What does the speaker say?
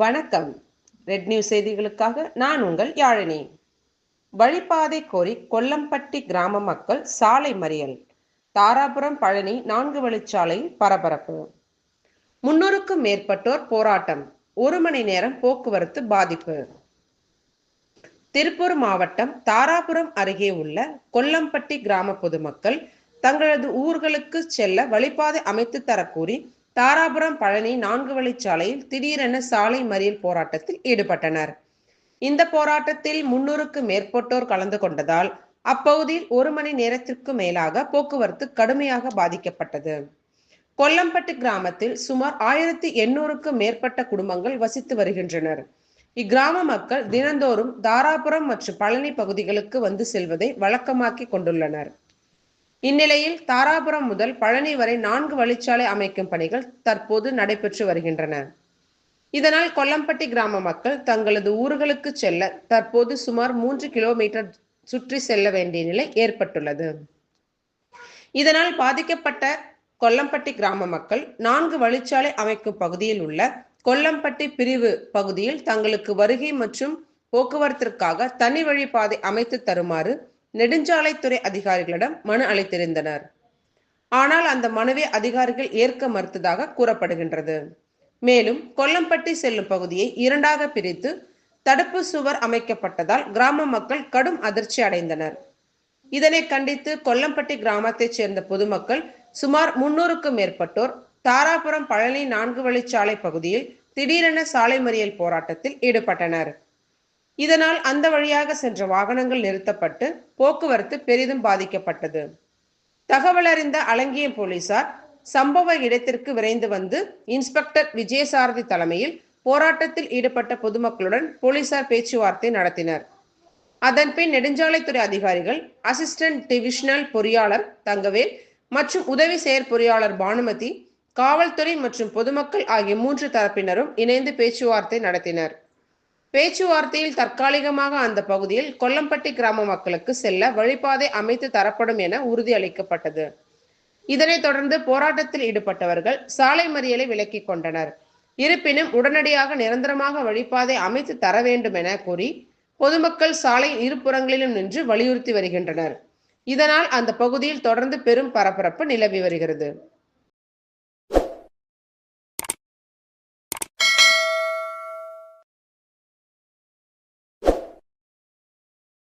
வணக்கம். Red news செய்திகளுக்காக நான் உங்கள் யாழினி. வழிபாதை கோரி கொல்லம்பட்டி கிராம மக்கள் சாலை மறியல். தாராபுரம் பழனி நான்கு வழிச்சாலையில் பரபரப்பு. முன்னூறுக்கும் மேற்பட்டோர் போராட்டம். ஒரு மணி நேரம் போக்குவரத்து பாதிப்பு. திருப்பூர் மாவட்டம் தாராபுரம் அருகே உள்ள கொல்லம்பட்டி கிராம பொதுமக்கள் தங்களது ஊர்களுக்கு செல்ல வழிபாதை அமைத்து தரக்கூறி தாராபுரம் பழனி நான்கு வழிச்சாலையில் திடீரென சாலை மறியல் போராட்டத்தில் ஈடுபட்டனர். இந்த போராட்டத்தில் முன்னூறுக்கு மேற்பட்டோர் கலந்து கொண்டதால் அப்பகுதியில் ஒரு மணி நேரத்திற்கு மேலாக போக்குவரத்து கடுமையாக பாதிக்கப்பட்டது. கொல்லம்பட்டு கிராமத்தில் சுமார் ஆயிரத்தி எண்ணூறுக்கு மேற்பட்ட குடும்பங்கள் வசித்து வருகின்றனர். இக்கிராம மக்கள் தினந்தோறும் தாராபுரம் மற்றும் பழனி பகுதிகளுக்கு வந்து செல்வதை வழக்கமாக்கி கொண்டுள்ளனர். இந்நிலையில் தாராபுரம் முதல் பழனி வரை நான்கு வழிச்சாலை அமைக்கும் பணிகள் தற்போது நடைபெற்று வருகின்றன. இதனால் கொல்லம்பட்டி கிராம மக்கள் தங்களது ஊர்களுக்கு செல்ல தற்போது சுமார் மூன்று கிலோமீட்டர் சுற்றி செல்ல வேண்டிய நிலை ஏற்பட்டுள்ளது. இதனால் பாதிக்கப்பட்ட கொல்லம்பட்டி கிராம மக்கள் நான்கு வழிச்சாலை அமைக்கும் பகுதியில் உள்ள கொல்லம்பட்டி பிரிவு பகுதியில் தங்களுக்கு வருகை மற்றும் போக்குவரத்திற்காக தனி வழிப்பாதை அமைத்து தருமாறு நெடுஞ்சாலைத்துறை அதிகாரிகளிடம் மனு அளித்திருந்தனர். ஆனால் அந்த மனுவை அதிகாரிகள் ஏற்க மறுத்ததாக கூறப்படுகின்றது. மேலும் கொல்லம்பட்டி செல்லும் பகுதியை இரண்டாக பிரித்து தடுப்பு சுவர் அமைக்கப்பட்டதால் கிராம மக்கள் கடும் அதிர்ச்சி அடைந்தனர். இதனை கண்டித்து கொல்லம்பட்டி கிராமத்தைச் சேர்ந்த பொதுமக்கள் சுமார் முன்னூறுக்கும் மேற்பட்டோர் தாராபுரம் பழனி நான்கு வழிச்சாலை பகுதியில் திடீரென சாலை மறியல் போராட்டத்தில் ஈடுபட்டனர். இதனால் அந்த வழியாக சென்ற வாகனங்கள் நிறுத்தப்பட்டு போக்குவரத்து பெரிதும் பாதிக்கப்பட்டது. தகவல் அறிந்த அலங்கிய போலீசார் சம்பவ இடத்திற்கு விரைந்து வந்து இன்ஸ்பெக்டர் விஜயசாரதி தலைமையில் போராட்டத்தில் ஈடுபட்ட பொதுமக்களுடன் போலீசார் பேச்சுவார்த்தை நடத்தினர். அதன்பின் நெடுஞ்சாலைத்துறை அதிகாரிகள் அசிஸ்டன்ட் டிவிஷனல் பொறியாளர் தங்கவேல் மற்றும் உதவி செயற்பொறியாளர் பானுமதி காவல்துறை மற்றும் பொதுமக்கள் ஆகிய மூன்று தரப்பினரும் இணைந்து பேச்சுவார்த்தை நடத்தினர். பேச்சுவார்த்தையில் தற்காலிகமாக அந்த பகுதியில் கொல்லம்பட்டி கிராம மக்களுக்கு செல்ல வழிபாதை அமைத்து தரப்படும் என உறுதியளிக்கப்பட்டது இதனைத் தொடர்ந்து போராட்டத்தில் ஈடுபட்டவர்கள் சாலை மறியலை விலக்கிக் கொண்டனர். இருப்பினும் உடனடியாக நிரந்தரமாக வழிபாதை அமைத்து தர வேண்டும் என கூறி பொதுமக்கள் சாலை இருபுறங்களிலும் நின்று வலியுறுத்தி வருகின்றனர். இதனால் அந்த பகுதியில் தொடர்ந்து பெரும் பரபரப்பு நிலவி வருகிறது.